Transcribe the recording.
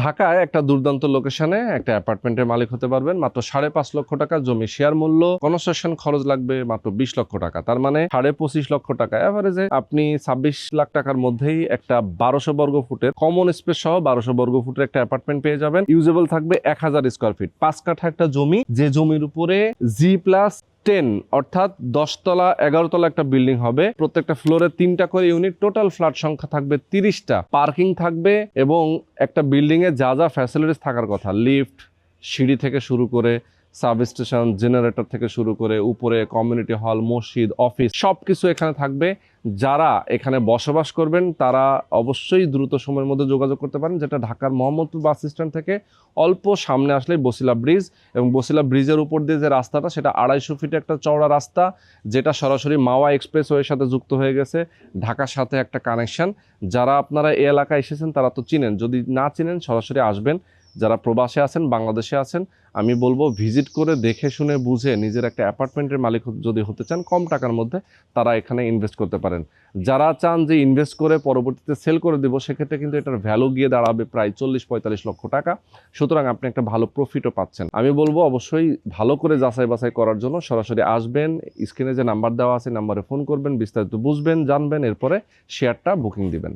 ঢাকায় একটা দুর্দান্ত লোকেশনে একটা অ্যাপার্টমেন্টের মালিক হতে পারবেন। মাত্র সাড়ে পাঁচ লক্ষ টাকা জমি শেয়ার মূল্য কনস্ট্রাকশন খরচ লাগবে মাত্র বিশ লক্ষ টাকা। তার মানে সাড়ে পঁচিশ লক্ষ টাকা। এভারেজে আপনি ছাব্বিশ লাখ টাকার মধ্যেই একটা বারোশো বর্গ ফুটের কমন স্পেস সহ বারোশো বর্গ ফুটের একটা অ্যাপার্টমেন্ট পেয়ে যাবেন। ইউজেবল থাকবে এক হাজার স্কোয়ার ফিট পাঁচ কাঠা একটা জমি, যে জমির উপরে জি প্লাস টেন, অর্থাৎ দশতলা, এগারোতলা একটা বিল্ডিং হবে। প্রত্যেকটা ফ্লোরে তিনটা করে ইউনিট টোটাল ফ্ল্যাট সংখ্যা থাকবে তিরিশটা। পার্কিং থাকবে এবং একটা বিল্ডিংয়ে যা যা ফ্যাসিলিটিস থাকার কথা লিফট সিঁড়ি থেকে শুরু করে সাব স্টেশন জেনারেটর থেকে শুরু করে উপরে কমিউনিটি হল মসজিদ অফিস সব কিছু এখানে থাকবে। যারা এখানে বসবাস করবেন, তারা অবশ্যই দ্রুত সময়ের মধ্যে যোগাযোগ করতে পারেন, যেটা ঢাকার মোহাম্মদপুর বাস স্ট্যান্ড থেকে অল্প সামনে আসলেই বসিলা ব্রিজ এবং বসিলা ব্রিজের উপর দিয়ে যে রাস্তাটা, সেটা আড়াইশো ফিট একটা চওড়া রাস্তা, যেটা সরাসরি মাওয়া এক্সপ্রেসওয়ের সাথে যুক্ত হয়ে গেছে, ঢাকার সাথে একটা কানেকশন যারা আপনারা এই এলাকায় এসেছেন, তারা তো চিনেন। যদি না চিনেন, সরাসরি আসবেন। যারা প্রবাসে আছেন, বাংলাদেশে আছেন, আমি বলব ভিজিট করে দেখে শুনে বুঝে নিজের একটা অ্যাপার্টমেন্টের মালিক যদি হতে চান, কম টাকার মধ্যে তারা এখানে ইনভেস্ট করতে পারেন। যারা চান যে ইনভেস্ট করে পরবর্তীতে সেল করে দেবো, সেক্ষেত্রে কিন্তু এটার ভ্যালু গিয়ে দাঁড়াবে প্রায় চল্লিশ পঁয়তাল্লিশ লক্ষ টাকা। সুতরাং আপনি একটা ভালো প্রফিটও পাচ্ছেন। আমি বলব অবশ্যই ভালো করে যাচাই বাছাই করার জন্য সরাসরি আসবেন স্ক্রিনে যে নাম্বার দেওয়া আছে নাম্বারে ফোন করবেন, বিস্তারিত বুঝবেন, জানবেন, এরপরে শেয়ারটা বুকিং দিবেন।